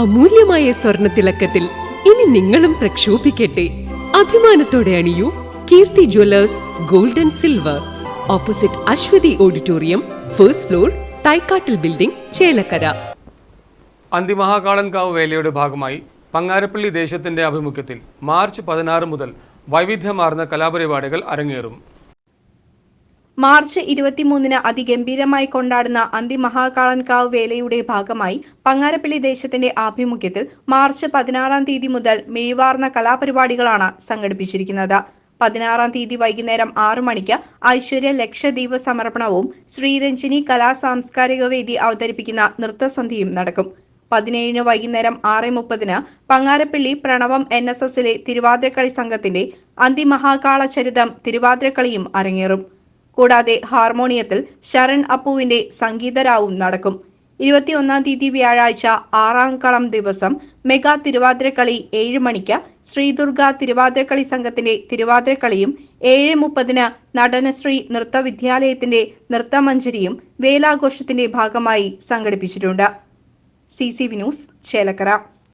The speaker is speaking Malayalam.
അമൂല്യമായ സ്വർണ തിളക്കത്തിൽ ഇനി നിങ്ങളും പ്രക്ഷോഭിക്കട്ടെ. അഭിമാനത്തോടെ അണിയൂ Keerthi jewellers golden silver. Opposite Aswathi auditorium first floor തൈക്കാട്ടിൽ building Chelakkara. Anthimahakalankavu വേലയുടെ ഭാഗമായി പങ്ങാരപ്പള്ളി ദേശത്തിന്റെ ആഭിമുഖ്യത്തിൽ മാർച്ച് പതിനാറ് മുതൽ വൈവിധ്യമാർന്ന കലാപരിപാടികൾ അരങ്ങേറും. മാർച്ച് ഇരുപത്തിമൂന്നിന് അതിഗംഭീരമായി കൊണ്ടാടുന്ന അന്തിമഹാകാളൻകാവ് വേലയുടെ ഭാഗമായി പങ്ങാരപ്പള്ളി ദേശത്തിന്റെ ആഭിമുഖ്യത്തിൽ മാർച്ച് പതിനാറാം തീയതി മുതൽ മിഴിവാർന്ന കലാപരിപാടികളാണ് സംഘടിപ്പിച്ചിരിക്കുന്നത്. പതിനാറാം തീയതി വൈകുന്നേരം ആറു മണിക്ക് ഐശ്വര്യ ലക്ഷദ്വീപ് സമർപ്പണവും ശ്രീരഞ്ജിനി കലാ സാംസ്കാരിക വേദി അവതരിപ്പിക്കുന്ന നൃത്തസന്ധിയും നടക്കും. പതിനേഴിന് വൈകുന്നേരം ആറ് മുപ്പതിന് പങ്ങാരപ്പള്ളി പ്രണവം എൻ എസ് എസിലെ തിരുവാതിരക്കളി സംഘത്തിന്റെ അന്തിമഹാകാള ചരിതം തിരുവാതിരക്കളിയും അരങ്ങേറും. കൂടാതെ ഹാർമോണിയത്തിൽ ശരൺ അപ്പുവിന്റെ സംഗീതരാവും നടക്കും. ഇരുപത്തിയൊന്നാം തീയതി വ്യാഴാഴ്ച ആറാം കളം ദിവസം മെഗാ തിരുവാതിരക്കളി ഏഴ് മണിക്ക് ശ്രീദുർഗ തിരുവാതിരക്കളി സംഘത്തിന്റെ തിരുവാതിരക്കളിയും ഏഴ് മുപ്പതിന് നടനശ്രീ നൃത്തവിദ്യാലയത്തിന്റെ നൃത്തമഞ്ചരിയും വേലാഘോഷത്തിന്റെ ഭാഗമായി സംഘടിപ്പിച്ചിട്ടുണ്ട്. C C V news Chelakkara.